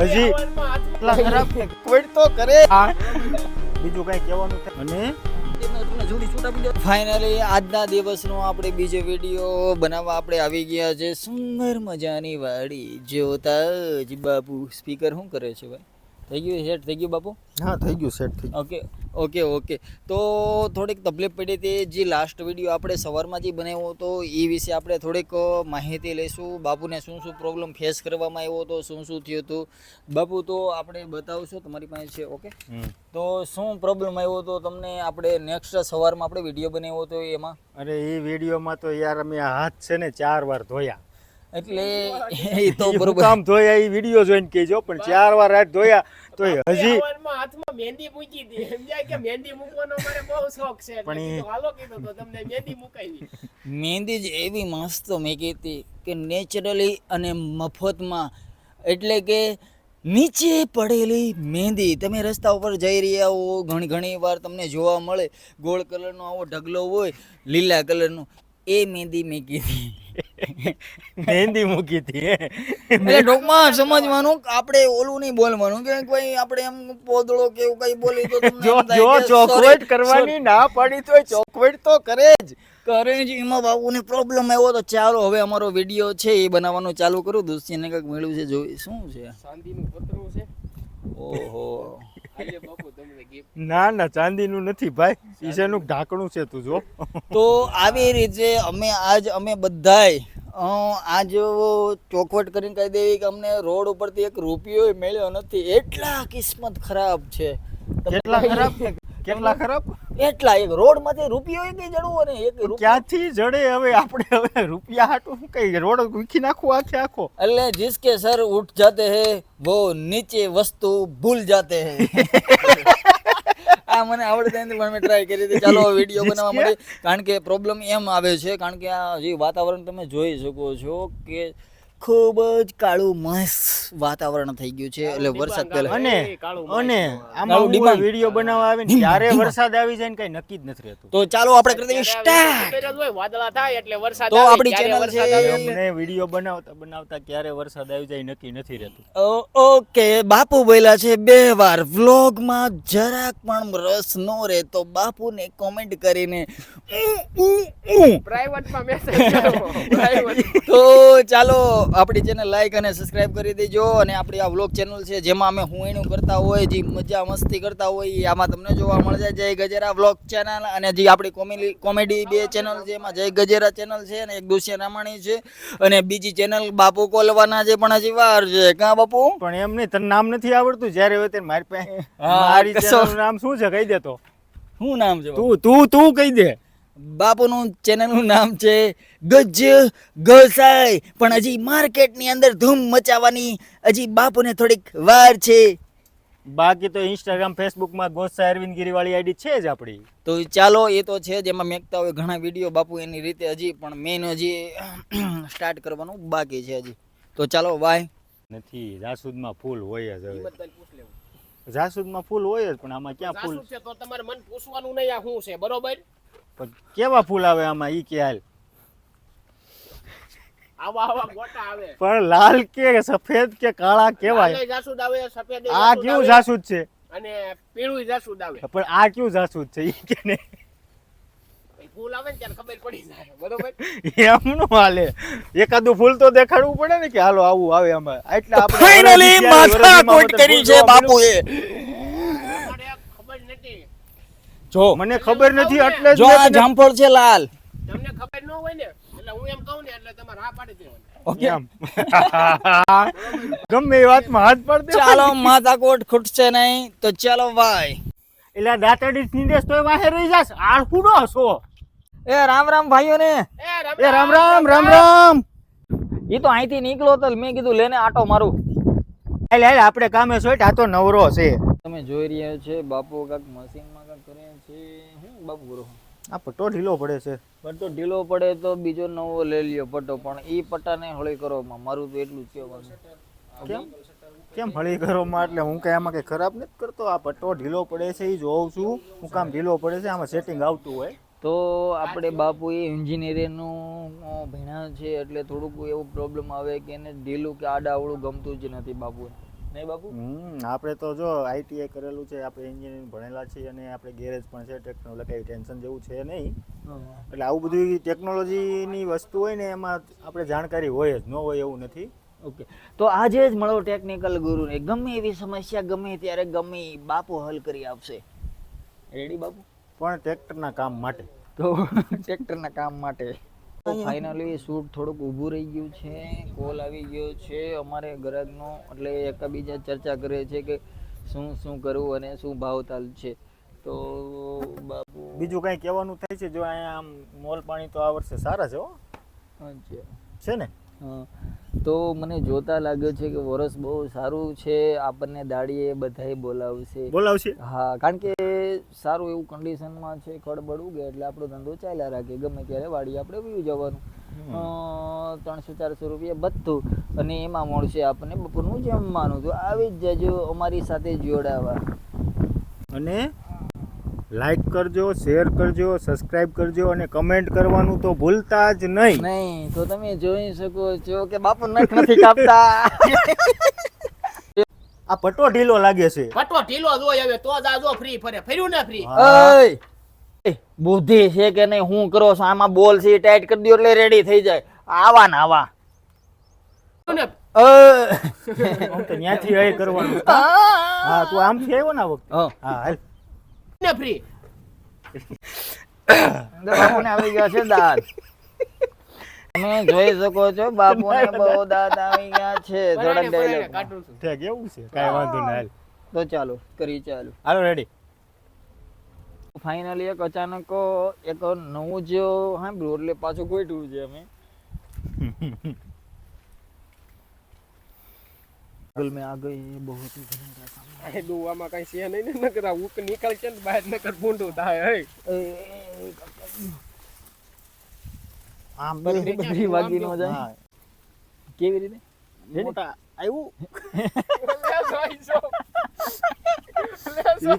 હજી ખરાબ તો કરે. બીજું કઈ કહેવાનું અને? ફાઇનલી આજના દિવસનો આપણે બીજો વીડિયો બનાવવા આપણે આવી ગયા છે. સુંદર મજાની વાડી. જોતા જ બાપુ સ્પીકર શું કરે છે ભાઈ? થઈ ગયું સેટ થઈ ગયું બાપુ? હા થઈ ગયું સેટ થઈ ઓકે ઓકે ઓકે. તો થોડીક તકલીફ પડી હતી જે લાસ્ટ વીડિયો આપણે સવારમાં જે બનાવ્યો હતો એ વિશે આપણે થોડીક માહિતી લઈશું. બાપુને શું શું પ્રોબ્લેમ ફેસ કરવામાં આવ્યો હતો શું શું થયું હતું? બાપુ તો આપણે બતાવશો તમારી પાસે છે ઓકે? તો શું પ્રોબ્લેમ આવ્યો હતો તમને આપણે નેક્સ્ટ સવારમાં આપણે વીડિયો બનાવ્યો હતો એમાં? અરે એ વિડીયોમાં તો યાર અમે હાથ છે ને ચાર વાર ધોયા. એટલે એ તો બરોબર. કામ ધોયા એ વિડિયો જોઈને કેજો પણ ચાર વાર રાત ધોયા તો હજી હાથમાં મહેંદી મૂકી દી. સમજાય કે મહેંદી મૂકવાનો મને બહુ શોખ છે. પણ હાલો કીધો તો તમને મહેંદી મુકાવી. મહેંદી જ એવી મસ્ત મેં કીધી કે નેચરલી અને મફતમાં. એટલે કે નીચે પડેલી મહેંદી. તમે રસ્તા ઉપર જઈ રહ્યા હો ઘણી ઘણી વાર તમને જોવા મળે ગોળ કલરનો આવો ઢગલો હોય લીલા કલરનો. એ મહેંદી મૂકી હતી મહેંદી મૂકી હતી એટલે ટૂંકમાં સમજવાનું કે આપણે ઓલું નહીં બોલવાનું કે કોઈ આપણે એમ પોદળો કે એવું કઈ બોલી તો તમને જો જો કે કરવાની ના પડી તો ચોખવટ તો કરે જ. કરે જ. એમાં બાબુને પ્રોબ્લેમ આવ્યો તો ચાલો હવે અમારો વીડિયો છે એ બનાવવાનું ચાલુ કરું. દોસ્તીને કંઈક મળ્યું છે જોઈ શું છે? શાંતિનું પતરું છે. ઓહો. ના ના ચાંદીનું નથી ભાઈ. શીશાનું ઢાંકણું છે તું જો. તો આવી રીતે અમે આજ અમે બધાય આજ ચોખવટ કરીને કહી દેવી કે અમને રોડ ઉપરથી એક રૂપિયો મળ્યો નથી. એટલા કિસ્મત ખરાબ છે. કેટલા ખરાબ ખરાબ કેટલા ખરાબ? એટલા એક રોડમાંથી રૂપિયો એક જડવો ને એક ક્યાંથી જડે હવે આપણે હવે રૂપિયા હાટું? કઈ રોડ વીખી નાખો આખે આખો? એટલે જિસકે સર ઉઠ જાતે હે વો નીચે વસ્તુ ભૂલ જાતે હે. આ મને આવડતા નથી પણ મેં ટ્રાય કરી હતી. ચાલો વીડિયો બનાવવા માટે કારણ કે પ્રોબ્લેમ એમ આવે છે કારણ કે આ જે વાતાવરણ તમે જોઈ શકો છો કે ખૂબ જ કાળું મસ્ત વાતાવરણ થઈ ગયું છે. એટલે વરસાદ પહેલા અને અને આમાં ડિબાંગ. વીડિયો બનાવવા આવે ને ત્યારે વરસાદ આવી જાય ને કઈ નક્કી જ નથી રહેતું. તો ચાલો આપણે કરી દઈએ સ્ટાર્ટ વાદળા થાય એટલે વરસાદ તો આપણી ચેનલ છે- અમને વીડિયો બનાવતા બનાવતા ક્યારે વરસાદ આવી જાય નક્કી નથી રહેતું. ઓકે બાપુ બોલ્યા છે બે વાર. વ્લોગમાં જરાક પણ રસ ન રહે તો બાપુને કોમેન્ટ કરીને પ્રાઇવેટ ઉ. મેસેજ કરો. તો ચાલો આપણી ચેનલ લાઈક અને સબસ્ક્રાઇબ કરી દેજો અને આપણી આ વ્લોગ ચેનલ છે જેમાં અમે હું એનું કરતા હોય જે મજા મસ્તી કરતા હોય એ આમાં તમને જોવા મળશે. જય ગજેરા વ્લોગ ચેનલ અને જે આપણી કોમેડી કોમેડી બે ચેનલ છે એમાં જય ગજેરા ચેનલ છે અને એક દુષ્ય રામાણી છે અને બીજી ચેનલ બાપુ કોલવાના છે પણ હજી વાર છે. કાં બાપુ? પણ એમ નહીં તને નામ નથી આવડતું? જ્યારે હોય ત્યારે મારી પાસે હા, મારી કશો- નામ શું છે? કહી દે તો. શું નામ છે તું તું તું કહી દે. બાપુનું ચેનલનું નામ છે ગજ ગસાઈ પણ હજી માર્કેટની અંદર ધૂમ મચાવવાની હજી બાપુને થોડીક વાર છે. બાકી તો ઇન્સ્ટાગ્રામ ફેસબુકમાં ગોસા અરવિંદ ગીરીવાળી આઈડી છે જ આપણી. તો ચાલો એ તો છે જેમાં મેકતા હોય ઘણા વીડિયો બાપુ એની રીતે હજી પણ મેન હજી સ્ટાર્ટ કરવાનું બાકી છે હજી. તો ચાલો વાય નથી જાસૂદમાં ફૂલ હોય જ હવે. બધાને પૂછ લેવું. જાસૂદમાં ફૂલ હોય જ પણ આમાં ક્યાં ફૂલ? છે તો તમારે મન પૂછવાનું નહીં આ શું છે બરોબર? પણ કેવા ફૂલ આવે આમાં ઈ કે હાલ? આવા આવા ગોટા આવે. પણ લાલ કે સફેદ કે કાળા કેવાય જાસૂદ આવે સફેદ આ કેવું જાસૂદ છે? અને પીળું જાસૂદ આવે. પણ આ કેવું જાસૂદ છે ઈ કે ને? ફૂલ આવે ને ત્યારે ખબર પડી જાય. બરોબર? એમનું હાલે. એકાદું ફૂલ તો દેખાડવું પડે ને કે હાલો આવું આવે આમાં. એટલે આપણે ફાઇનલી વરદી ત્યારે કરી છે બાપુએ. જો. મને ખબર નથી એટલે જો આ જામફળ છે લાલ. તમને ખબર ન હોય ને એટલે હું એમ કહું ને એટલે તમારે હા પાડી દેવાની. ઓકે? ગમે એ વાતમાં હાથ પાડ દે ચાલો માથાકોટ ખૂટશે નહીં તો ચાલો ભાઈ એટલે દાંતડી નિદેશ તોય વાહે રહી જાસ આળખુડો છો? એ રામ રામ ભાઈઓને. એ એ રામ રામ રામ રામ એ તો અહીંથી નીકળો તો મેં કીધું લેને આટો મારું. એટલે આપણે કામે સોટ આ તો નવરો છે. તમે જોઈ રહ્યા છે બાપુ કાક છે હું બાપુ આ પટ્ટો ઢીલો પડે છે. પટ્ટો ઢીલો પડે તો બીજો નવો લઈ લ્યો પટ્ટો પણ એ પટ્ટાને હળી કરો માં. મારું તો એટલું જ કહેવાનું. કેમ? કેમ હળી કરો માં એટલે હું કઈ આમાં કઈ ખરાબ નથી કરતો. આ પટ્ટો ઢીલો પડે છે એ જોઉં છું. હું કામ ઢીલો પડે છે આમાં સેટિંગ આવતું હોય. તો આપણે બાપુ એ એન્જિનિયરિંગનું ભણ્યા છે એટલે થોડુંક એવું પ્રોબ્લેમ આવે કે એને ઢીલું કે આડાવડું ગમતું જ નથી બાપુને નહીં બાપુ? હમ આપણે તો જો આઈટીઆઈ કરેલું છે આપણે એન્જિનિયરિંગ ભણેલા છીએ અને આપણે ગેરેજ પણ છે ટેકનોલોજી કંઈ ટેન્શન જેવું છે નહીં. એટલે આવું બધું ટેકનોલોજીની વસ્તુ હોય ને એમાં આપણે જાણકારી હોય જ ન હોય એવું નથી. ઓકે. તો આજે જ મળો ટેકનિકલ ગુરુને. ગમે એવી સમસ્યા ગમે ત્યારે ગમે બાપુ હલ કરી આપશે. રેડી બાપુ? પણ ટ્રેક્ટરના કામ માટે. તો ટ્રેક્ટરના કામ માટે. તો ફાઇનલી શૂટ થોડુંક ઊભું રહી ગયું છે કોલ આવી ગયો છે અમારે ગ્રાહકનો એટલે એકબીજા ચર્ચા કરે છે કે શું શું કરવું અને શું ભાવતાલ છે. તો બાપુ બીજું કંઈ કહેવાનું થાય છે જો અહીંયા આમ મોલ પાણી તો આ વર્ષે સારા છે હો. અચ્છા છે. ને. તો મને જોતા લાગ્યો છે કે વરસ બહુ સારું છે આપણને દાડીએ બધાય બોલાવશે. બોલાવશે? હા કારણ કે સારું એવું કન્ડિશનમાં છે ખડબડ ઉગે એટલે આપણો ધંધો ચાલ્યા રાખે. ગમે ત્યારે વાડી આપણે વ્યૂ જવાનું. ત્રણસો ચારસો રૂપિયા બધું. અને એમાં મળશે આપણને બપોરનું જમવાનું. તો આવી જ જજો અમારી સાથે જોડાવા. અને લાઈક કરજો શેર કરજો સબસ્ક્રાઇબ કરજો અને કમેન્ટ કરવાનું તો ભૂલતા જ નહીં. નહીં તો તમે જોઈ શકો છો કે બાપુ નખ નથી કાપતા. આ પટો ઢીલો લાગે છે. પટો ઢીલો જ હોય હવે તો જ આ ફ્રી ફરે. ફર્યું ને ફ્રી. ઓય! બુદ્ધિ છે કે નહીં? હું કરો છો? આમાં બોલ છે ટાઈટ કરી દો એટલે રેડી થઈ જાય. આવા ને આવા. ને? ઓય! આમ તો ન્યાથી એ કરવાનું. હા તું આમથી આવ્યો ને આ હા. હાલ. ને ફ્રી બાપુને આવી ગયો છે દાંત તમે જોઈ શકો છો બાપુને બહુ દાંત આવી છે. થોડા ડાયલોગ ઠીક એવું છે. કાઈ વાંધો નહીં તો ચાલો કરી ચાલુ. હાલો રેડી ફાઇનલી એક અચાનક એક નવું જ સાંભળ્યું એટલે પાછું ગોઠવું છે અમે. ગૂગલ મેં આ ગઈ બહુ હતું ઘણા એ દુવામાં કઈ છે નહીં ને નકરા ઉક નીકળ છે ને બહાર નકર ભૂંડું થાય હે. આમ બધી બધી વાગી નો જાય. કેવી રીતે? મોટા આવ્યું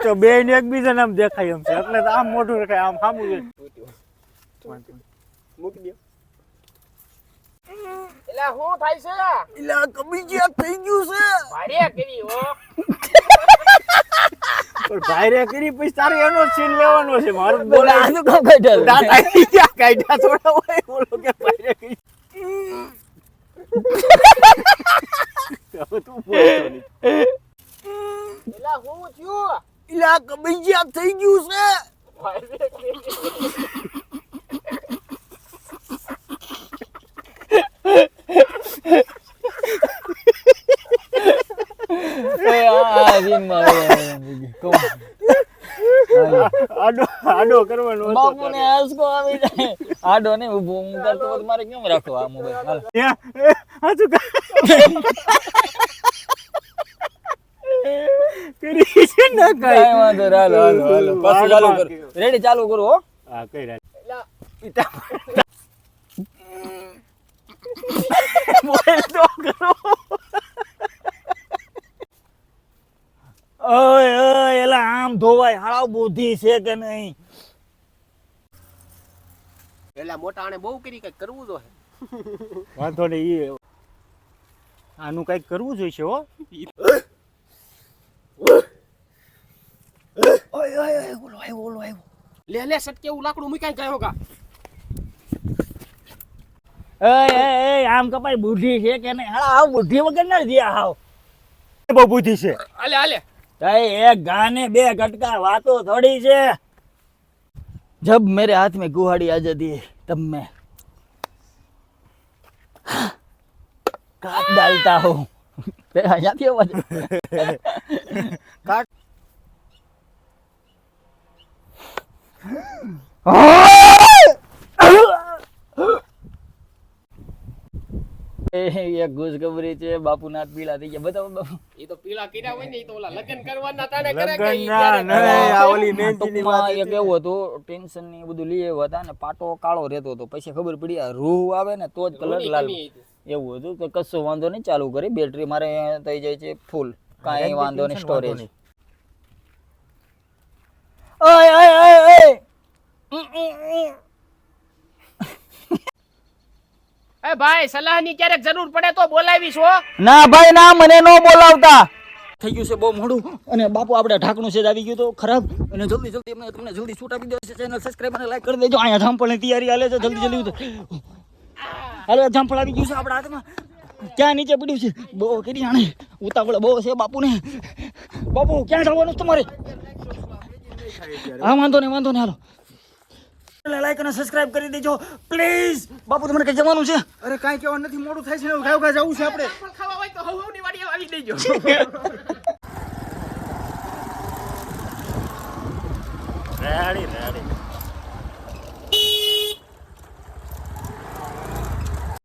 તો બે ને એકબીજાને આમ દેખાય એમ છે. એટલે આમ મોઢું રખાય આમ સામું છે મૂકી દ્યો એલા શું થાય છે? એલા કબીજિયા થઈ ગયું છે. ભારે કરી હો? પણ ભાઈરે કરી પછી તારે એનો સીન લેવાનો છે. મારું બોલે આનું કામ કાઢ્યા દાંત આવી ગયા કાઢ્યા થોડા હોય. બોલો કે ભાઈરે કરી હવે તું બોલતો નહીં. એલા હું થયું એલા કબીજિયા થઈ ગયું છે ભારે કરી એ આ સીનમાં કહું આડો આડો કરવાનો હતો બાપુને આંસકો આવી જાય આડો ને ઊભો હું કરતો હોત મારે કેમ રાખવો આ મોબાઈલ હાલ હાચું કરી છે ને કાંઈ. વાંધો હાલો હાલો હાલો પાછું ચાલુ કરો રેડી ચાલુ કરો હો હા કઈ રાખ એલા બોલ તો કરો ઓય ઓય એલા આમ ધોવાય હાવ બુદ્ધિ છે કે નહીં? એલા મોટા આને બહુ કરી કઈ કરવું જો વાંધો નહીં ઈ આનું કંઈક કરવું જોઈશે હો. ઓય ઓય ઓય ઓલો આવ્યો ઓલો આવ્યો. લે લે સટકે એવું લાકડું મૂકાઈ ગયો કા એ એય એય આમ કપાય બુદ્ધિ છે કે નહીં? હા આવ બુદ્ધિ વગર ના જ્યાં હાવ. બહુ બુદ્ધિ છે. હાલે હાલે. એક ગાને બે ગટકા વાતો થોડી છે. જબ મેરે હાથ મેં ગુહાડી આઝાદી તબ મેં કાટ ડાલતા હો અહીંયાથી અવાજ કાટ એક ખુશખબરી છે બાપુનાથ પીલા થઈ ગયા. બતાવો બાપુ. એ તો પીલા કર્યા હોય ને એ તો ઓલા લગન કરવાના તાને કરે કે લગન કરે. આ ઓલી મહેંદીની વાત એક એવું હતું ટેન્શન ને એ બધું લઈ આવ્યા હતા ને પાટો કાળો રહેતો હતો. પછી ખબર પડી આ રૂહ આવે ને તો જ કલર લાલ. એવું હતું તો કશો વાંધો નહીં ચાલુ કરી. બેટરી મારે થઈ જાય છે ફૂલ કાંઈ વાંધો નહીં સ્ટોરેજ ઓય ઓય ઓય ઓય! એ ભાઈ સલાહની ક્યારેક જરૂર પડે તો બોલાવીશ હો. ના ભાઈ ના મને નો બોલાવતા. થઈ ગયું છે બહુ મોડું. અને બાપુ આપણે ઢાંકણું છે આવી ગયું તો ખરાબ. અને જલ્દી જલ્દી અમને તમને જલ્દી છૂટ આપી દો ચેનલ સબસ્ક્રાઇબ અને લાઈક કરી દેજો. અહીંયા જામફળની તૈયારી હાલે છે. જલ્દી જલ્દી હાલો જામફળ આવી ગયું છે આપણા હાથમાં. ક્યાં નીચે પડ્યું છે? બહુ કરી આણે. ઉતાવળ બહુ છે બાપુને. બાપુ ક્યાં જવાનું તમારે? હા વાંધો નહીં વાંધો નહીં હાલો. લાઈક અને સબસ્ક્રાઇબ કરી દેજો. પ્લીઝ બાપુ તમારે કઈ જવાનું છે? અરે કઈ કહેવાનું નથી. મોડું થાય છે ને ગાવ ગાવ જવું છે આપણે. પણ ખાવા હોય તો હવની વાડી આવી દેજો. Ready ready